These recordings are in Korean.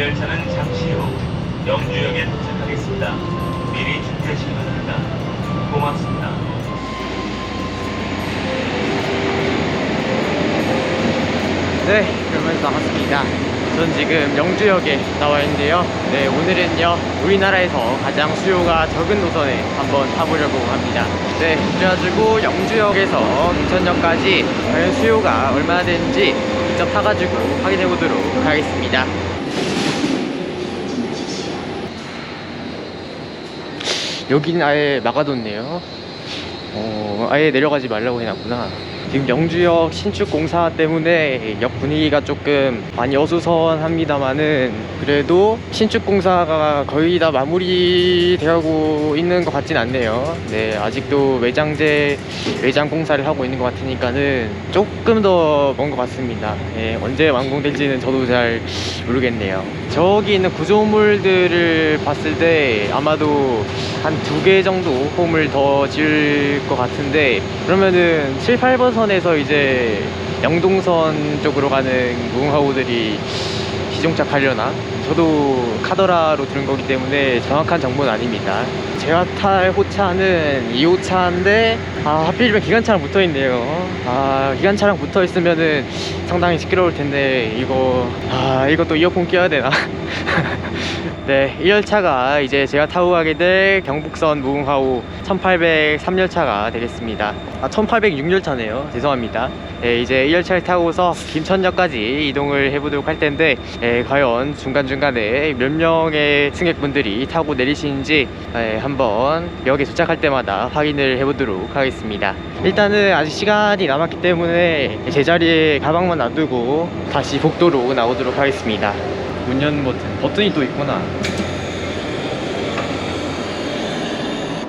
열차는 잠시 후 영주역에 도착하겠습니다. 미리 준비하시기 바랍니다. 고맙습니다. 네, 그러면 나왔습니다. 전 지금 영주역에 나와 있는데요. 네, 오늘은요, 우리나라에서 가장 수요가 적은 노선에 한번 타보려고 합니다. 네, 그래가지고 영주역에서 인천역까지 과연 수요가 얼마나 되는지 직접 타가지고 확인해 보도록 하겠습니다. 여기는 아예 막아뒀네요. 어, 아예 내려가지 말라고 해놨구나. 지금 영주역 신축 공사 때문에 역 분위기가 조금 많이 어수선합니다만은 그래도 신축 공사가 거의 다 마무리되고 있는 것 같진 않네요. 네, 아직도 매장제 매장 공사를 하고 있는 것 같으니까는 조금 더 먼 것 같습니다. 네, 언제 완공될지는 저도 잘 모르겠네요. 저기 있는 구조물들을 봤을 때 아마도 한 두 개 정도 홈을 더 지을 것 같은데 그러면은 7, 8번 선에서 이제 영동선 쪽으로 가는 무궁화호들이 시종착하려나? 저도 카더라로 들은 거기 때문에 정확한 정보는 아닙니다. 제가 탈 호차는 2호차인데 아 하필이면 기관차랑 붙어 있네요. 아 기관차랑 붙어 있으면은 상당히 시끄러울 텐데 이거 아 이것도 이어폰 껴야 되나? 네, 이 열차가 이제 제가 타고 가게 될 경북선 무궁화호 1803열차가 되겠습니다. 아, 1806열차네요. 죄송합니다. 네, 이제 이 열차를 타고서 김천역까지 이동을 해보도록 할 텐데, 예, 과연 중간중간에 몇 명의 승객분들이 타고 내리시는지 예, 한번 역에 도착할 때마다 확인을 해보도록 하겠습니다. 일단은 아직 시간이 남았기 때문에 제자리에 가방만 놔두고 다시 복도로 나오도록 하겠습니다. 문 여는 버튼 버튼이 또 있구나.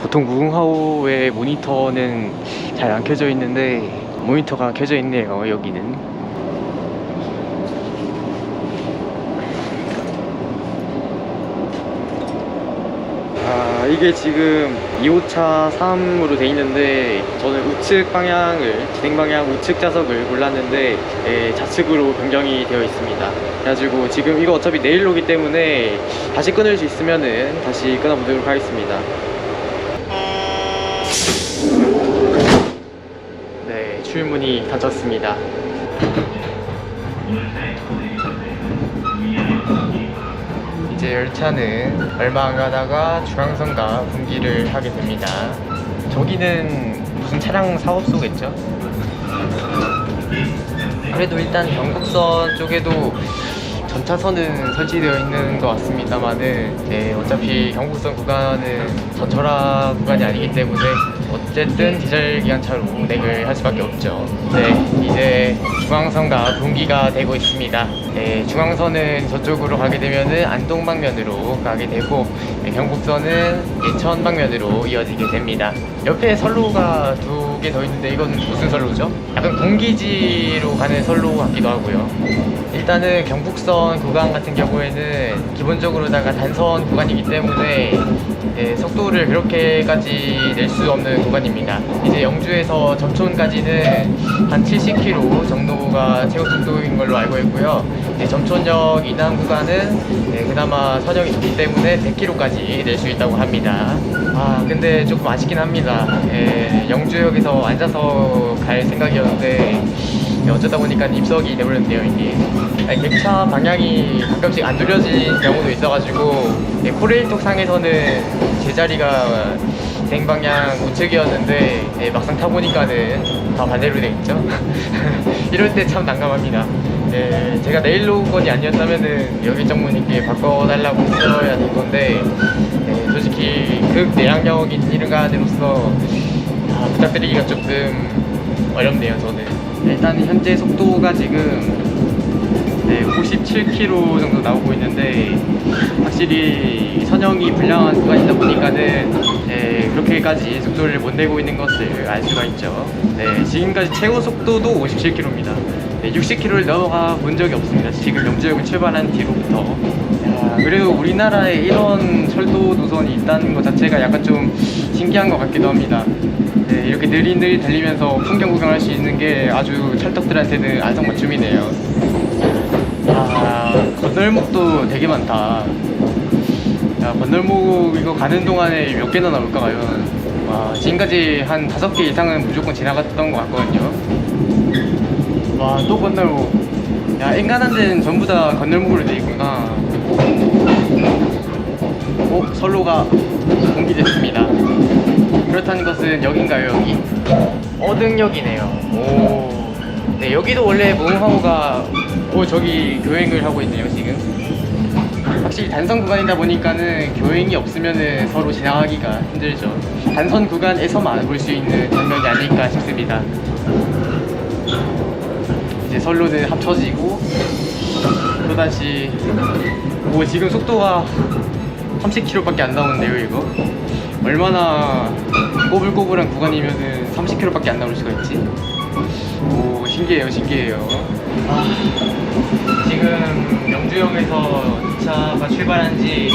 보통 무궁화호의 모니터는 잘 안 켜져 있는데 모니터가 켜져 있네요 여기는 아 이게 지금 2호차 3으로 돼 있는데 저는 우측 방향을 진행 방향 우측 좌석을 골랐는데 예, 좌측으로 변경이 되어 있습니다. 그래가지고 지금 이거 어차피 내일 오기 때문에 다시 끊을 수 있으면은 다시 끊어보도록 하겠습니다. 네 출문이 닫혔습니다 이제 열차는 얼마 안 가다가 중앙선과 분기를 하게 됩니다. 저기는 무슨 차량 사업소겠죠? 그래도 일단 경북선 쪽에도 전차선은 설치되어 있는 것 같습니다만은 네, 어차피 경북선 구간은 전철화 구간이 아니기 때문에 어쨌든 디젤 기관차로 운행을 할 수밖에 없죠. 네, 이제 중앙선과 분기가 되고 있습니다. 네, 중앙선은 저쪽으로 가게 되면은 안동 방면으로 가게 되고 네, 경북선은 예천 방면으로 이어지게 됩니다. 옆에 선로가 두 개 더 있는데 이건 무슨 선로죠? 약간 공기지로 가는 선로 같기도 하고요. 일단은 경북선 구간 같은 경우에는 기본적으로다가 단선 구간이기 때문에 예, 속도를 그렇게까지 낼 수 없는 구간입니다. 이제 영주에서 점촌까지는 한 70km 정도가 최고 속도인 걸로 알고 있고요. 예, 점촌역 이남 구간은 예, 그나마 선역이 좋기 때문에 100km까지 낼 수 있다고 합니다. 아 근데 조금 아쉽긴 합니다. 예, 영주역에서 앉아서 갈 생각이었는데 예, 어쩌다 보니까 입석이 돼버렸네요 이게. 아니, 객차 방향이 가끔씩 안 누려진 경우도 있어가지고 예, 코레일톡 상에서는 제자리가 대행 방향 우측이었는데 예, 막상 타보니까는 다 반대로 돼 있죠. 이럴 때 참 난감합니다. 예, 제가 내일 오건이 아니었다면은 여기 정문님께 바꿔달라고 했어야 될 건데 예, 솔직히 극 내향역인 이른가들로서 아, 부탁드리기가 조금 어렵네요 저는 일단 현재 속도가 지금 네, 57km 정도 나오고 있는데 확실히 선형이 불량한 구간이다 보니까는 네, 그렇게까지 속도를 못 내고 있는 것을 알 수가 있죠. 네, 지금까지 최고 속도도 57km입니다. 네, 60km를 넘어가 본 적이 없습니다. 지금 영주역을 출발한 뒤로부터. 야, 그래도 우리나라에 이런 철도 노선이 있다는 것 자체가 약간 좀 신기한 것 같기도 합니다. 네, 이렇게 느릿느릿 달리면서 풍경 구경할 수 있는 게 아주 찰떡들한테는 안성맞춤이네요. 아, 건널목도 되게 많다. 야, 건널목 이거 가는 동안에 몇 개나 나올까 과연. 와, 지금까지 한 다섯 개 이상은 무조건 지나갔던 것 같거든요. 와, 또 건널목. 야, 앵간한 데는 전부 다 건널목으로 돼 있구나. 오, 선로가 공개됐습니다. 그렇다는 것은 여긴가요, 여기? 어등역이네요. 오. 네, 여기도 원래 모흥하우가, 오, 저기 교행을 하고 있네요, 지금. 확실히 단선 구간이다 보니까는 교행이 없으면은 서로 지나가기가 힘들죠. 단선 구간에서만 볼 수 있는 장면이 아닐까 싶습니다. 이제 선로는 합쳐지고, 또다시, 오, 지금 속도가 30km밖에 안 나오는데요, 이거? 얼마나 꼬불꼬불한 구간이면은 30km밖에 안 나올 수가 있지? 오, 신기해요, 신기해요. 아, 지금 영주역에서 기차가 출발한 지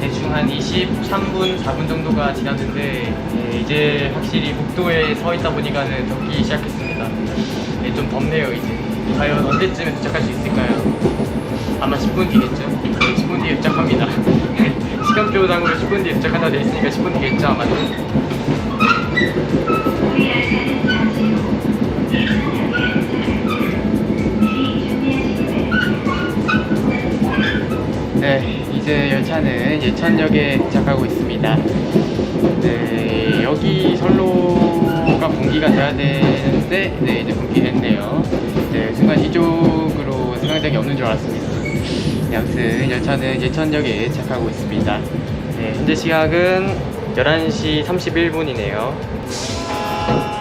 대충 한 23분, 4분 정도가 지났는데 예, 이제 확실히 복도에 서 있다 보니까는 덥기 시작했습니다. 예, 좀 덥네요, 이제. 과연 언제쯤에 도착할 수 있을까요? 아마 10분 뒤겠죠? 네, 10분 뒤에 도착합니다. 시간표상으로 10분 뒤에 도착한다 돼 있으니까 10분 뒤겠죠, 아마도. 네, 이제 열차는 예천역에 도착하고 있습니다. 네, 여기 선로가 분기가 돼야 되는데, 네, 이제 분기됐네요. 네, 순간 이쪽으로 승강장이 없는 줄 알았습니 아무튼 열차는 예천역에 도착하고 있습니다. 네, 현재 시각은 11시 31분이네요.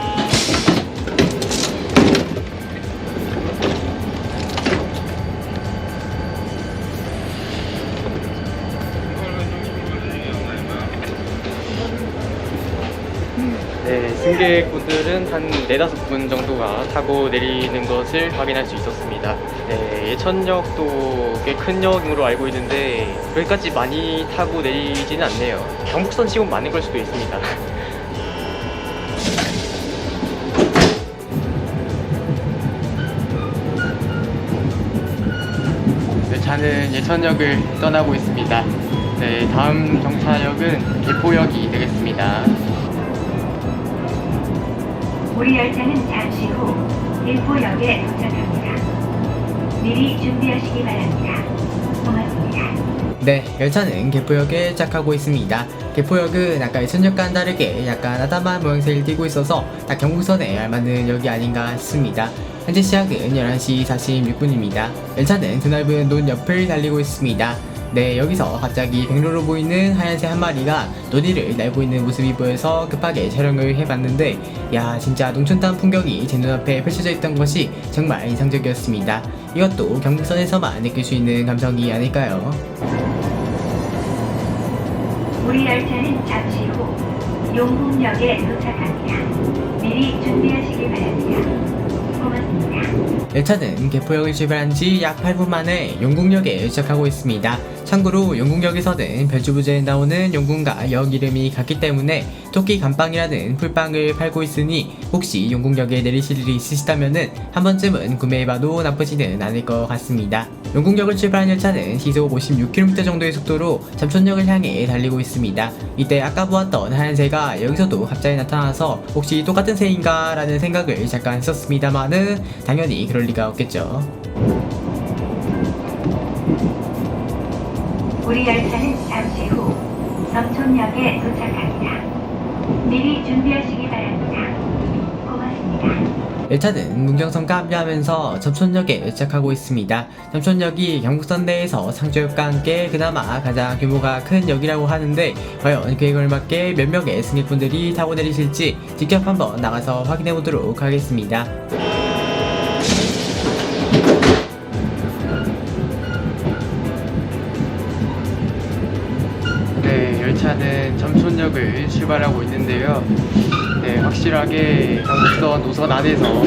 승객분들은 한 네다섯 분 정도가 타고 내리는 것을 확인할 수 있었습니다. 네, 예천역도 꽤 큰 역으로 알고 있는데 그렇게까지 많이 타고 내리지는 않네요. 경북선 치고 많은 걸 수도 있습니다. 네, 차는 예천역을 떠나고 있습니다. 네, 다음 정차역은 개포역이 되겠습니다. 우리 열차는 잠시 후 일포역에 도착합니다. 미리 준비하시기 바랍니다. 고맙습니다. 네, 열차는 개포역에 도착하고 있습니다. 개포역은 아까 예천역과는 다르게 약간 아담한 모양새를 띠고 있어서 딱 경부선에 알맞는 역이 아닌가 싶습니다. 현재 시각은 11시 46분입니다. 열차는 드넓은 논 옆을 달리고 있습니다. 네, 여기서 갑자기 백로로 보이는 하얀새 한 마리가 논이를 날고 있는 모습이 보여서 급하게 촬영을 해봤는데, 야, 진짜 농촌땅 풍경이 제 눈앞에 펼쳐져 있던 것이 정말 인상적이었습니다. 이것도 경북선에서만 느낄 수 있는 감성이 아닐까요? 우리 열차는 잠시 후 용궁역에 도착합니다. 미리 준비하시기 바랍니다. 고맙습니다. 열차는 개포역을 출발한 지 약 8분 만에 용궁역에 도착하고 있습니다. 참고로 용궁역에서 는 별주부제에 나오는 용궁과 역 이름이 같기 때문에 토끼 감빵이라는 풀빵을 팔고 있으니 혹시 용궁역에 내리실 일이 있으시다면 한 번쯤은 구매해봐도 나쁘지는 않을 것 같습니다. 용궁역을 출발한 열차는 시속 56km 정도의 속도로 잠촌역을 향해 달리고 있습니다. 이때 아까 보았던 하얀 새가 여기서도 갑자기 나타나서 혹시 똑같은 새인가 라는 생각을 잠깐 했었습니다만은 당연히 그럴 리가 없겠죠. 우리 열차는 잠시 후 섬촌역에 도착합니다. 미리 준비하시기 바랍니다. 고맙습니다. 열차는 문경선과 합류하면서 점촌역에 도착하고 있습니다. 점촌역이 경북선 내에서 상주역과 함께 그나마 가장 규모가 큰 역이라고 하는데 과연 그에 걸맞게 몇 명의 승객분들이 타고 내리실지 직접 한번 나가서 확인해 보도록 하겠습니다. 열차는 점촌역을 출발하고 있는데요. 네, 확실하게 경북선 노선 안에서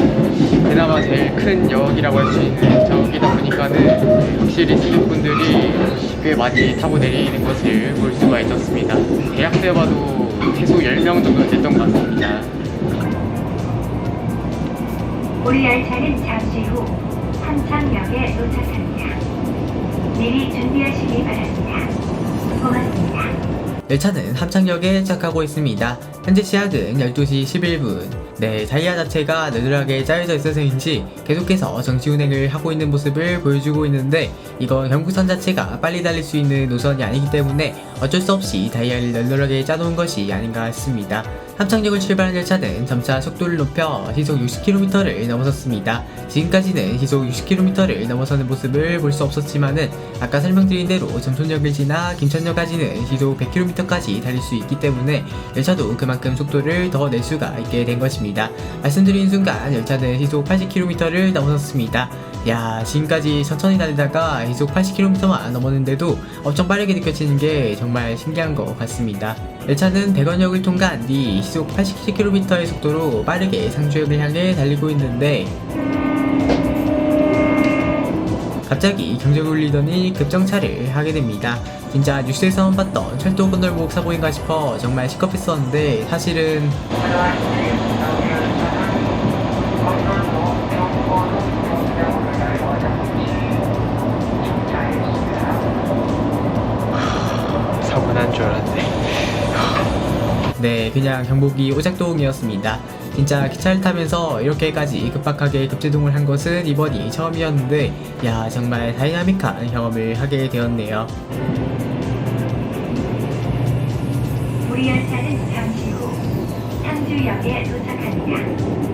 그나마 제일 큰 역이라고 할 수 있는 저기다 보니까는 네, 확실히 승객분들이 꽤 많이 타고 내리는 것을 볼 수가 있었습니다. 대략 세봐도 최소 10명 정도 됐던 것 같습니다. 우리 열차는 잠시 후 함창역에 도착합니다. 미리 준비하시기 바랍니다. 고맙습니다. 열차는 함창역에 도착하고 있습니다. 현재 시각은 12시 11분. 네, 다이아 자체가 느들하게 짜여져 있어서인지 계속해서 정시 운행을 하고 있는 모습을 보여주고 있는데 이건 경부선 자체가 빨리 달릴 수 있는 노선이 아니기 때문에 어쩔 수 없이 다이아를 널널하게 짜놓은 것이 아닌가 싶습니다. 함창역을 출발한 열차는 점차 속도를 높여 시속 60km를 넘어섰습니다. 지금까지는 시속 60km를 넘어서는 모습을 볼 수 없었지만은 아까 설명드린 대로 점촌역을 지나 김천역까지는 시속 100km까지 달릴 수 있기 때문에 열차도 그만큼 속도를 더 낼 수가 있게 된 것입니다. 말씀드린 순간 열차는 시속 80km를 넘어섰습니다. 야 지금까지 천천히 달리다가 시속 80km만 넘었는데도 엄청 빠르게 느껴지는 게 정말 신기한 것 같습니다. 열차는 대건역을 통과한 뒤 시속 80km의 속도로 빠르게 상주역을 향해 달리고 있는데 갑자기 경적을 울리더니 급정차를 하게 됩니다. 진짜 뉴스에서만 봤던 철도 건널목 사고인가 싶어 정말 시겁했었는데 사실은 네, 그냥 경복이 오작동이었습니다. 진짜 기차를 타면서 이렇게까지 급박하게 급제동을 한 것은 이번이 처음이었는데, 야, 정말 다이나믹한 경험을 하게 되었네요. 우리 열차는 잠시 후 상주역에 도착합니다.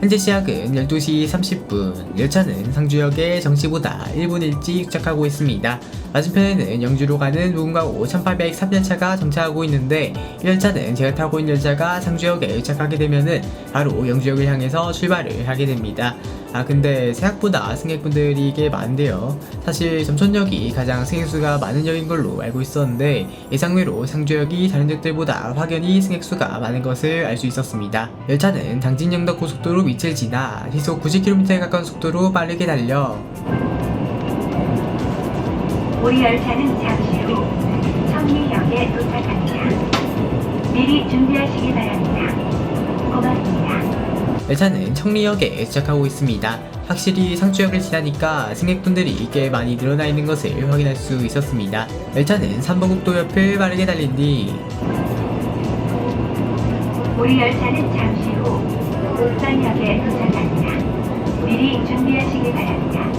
현재 시각은 12시 30분. 열차는 상주역에 정시보다 1분 일찍 도착하고 있습니다. 맞은편에는 영주로 가는 무궁화호 1803열차가 정차하고 있는데 이 열차는 제가 타고 있는 열차가 상주역에 도착하게 되면은 바로 영주역을 향해서 출발을 하게 됩니다. 아 근데 생각보다 승객분들이 꽤 많은데요. 사실 점촌역이 가장 승객수가 많은 역인 걸로 알고 있었는데 예상외로 상주역이 다른 역들보다 확연히 승객수가 많은 것을 알 수 있었습니다. 열차는 당진영덕 고속도로 밑을 지나 시속 90km에 가까운 속도로 빠르게 달려 우리 열차는 잠시 후 청리역에 도착합니다. 미리 준비하시기 바랍니다. 고맙습니다. 열차는 청리역에 도착하고 있습니다. 확실히 상주역을 지나니까 승객분들이 꽤 많이 늘어나 있는 것을 확인할 수 있었습니다. 열차는 3번국도 옆을 빠르게 달린 뒤 우리 열차는 잠시 후 옥산역에 도착합니다. 미리 준비하시기 바랍니다.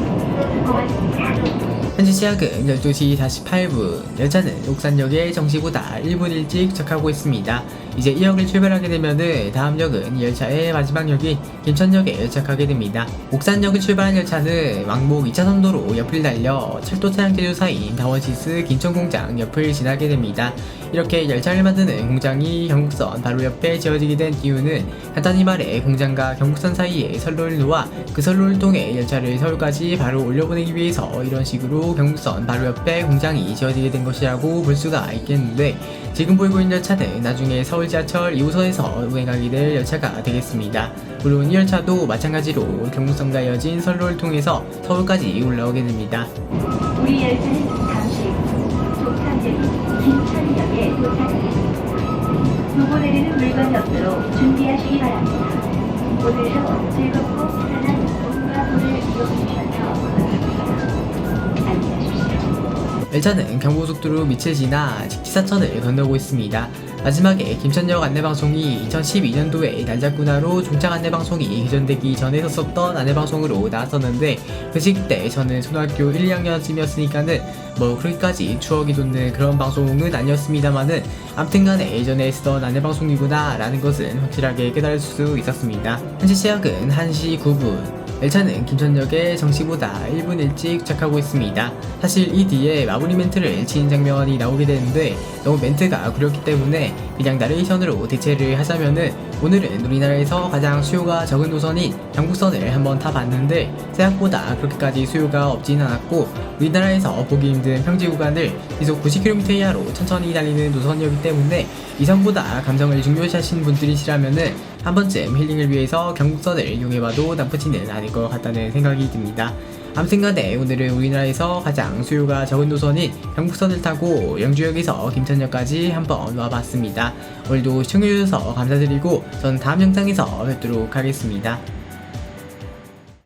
고맙습니다. 현재 시각은 12시 48분. 열차는 옥산역에 정시보다 1분 일찍 도착하고 있습니다. 이제 이 역을 출발하게 되면은 다음 역은 이 열차의 마지막 역인 김천역에 도착하게 됩니다. 옥산역을 출발한 열차는 왕복 2차선도로 옆을 달려 철도 차량 제조사인 다원시스 김천공장 옆을 지나게 됩니다. 이렇게 열차를 만드는 공장이 경국선 바로 옆에 지어지게 된 이유는 간단히 말해 공장과 경국선 사이에 선로를 놓아 그 선로를 통해 열차를 서울까지 바로 올려보내기 위해서 이런 식으로 경국선 바로 옆에 공장이 지어지게 된 것이라고 볼 수가 있겠는데 지금 보이고 있는 열차는 나중에 서울 지하철 2호선에서 운행하게 될 열차가 되겠습니다. 물론 이 열차도 마찬가지로 경국선과 이어진 선로를 통해서 서울까지 올라오게 됩니다. 우리 열차는 잠시 김천역에 도착하겠습니다. 두고 내리는 물건이 없도록 준비하시기 바랍니다. 오늘도 즐겁고 편안한 이용해주셔서 고맙습니다. 안녕히 가십시오. 열차는 경부고속도로 밑을 지나 직지사천을 건너고 있습니다. 마지막에 김천역 안내방송이 2012년도에 날작군화로 종착 안내방송이 개전되기 전에 썼었던 안내방송으로 나왔었는데 그 시기 때 저는 초등학교 1, 2학년쯤이었으니까는 뭐 그렇게까지 추억이 돋는 그런 방송은 아니었습니다만은 암튼간에 예전에 쓰던 안내방송이구나 라는 것은 확실하게 깨달을 수 있었습니다. 현재 시각은 1시 9분 열차는 김천역에 정시보다 1분 일찍 도착하고 있습니다. 사실 이 뒤에 마무리 멘트를 치는 장면이 나오게 되는데 너무 멘트가 구렸기 때문에 그냥 나레이션으로 대체를 하자면은 오늘은 우리나라에서 가장 수요가 적은 노선인 경국선을 한번 타봤는데 생각보다 그렇게까지 수요가 없진 않았고 우리나라에서 보기 힘든 평지 구간을 시속 90km 이하로 천천히 달리는 노선이었기 때문에 이전보다 감성을 중요시하시는 분들이시라면은 한 번쯤 힐링을 위해서 경국선을 이용해봐도 나쁘지는 않을 것 같다는 생각이 듭니다. 아무튼간에 오늘은 우리나라에서 가장 수요가 적은 노선인 경북선을 타고 영주역에서 김천역까지 한번 와봤습니다. 오늘도 시청해주셔서 감사드리고 전 다음 영상에서 뵙도록 하겠습니다.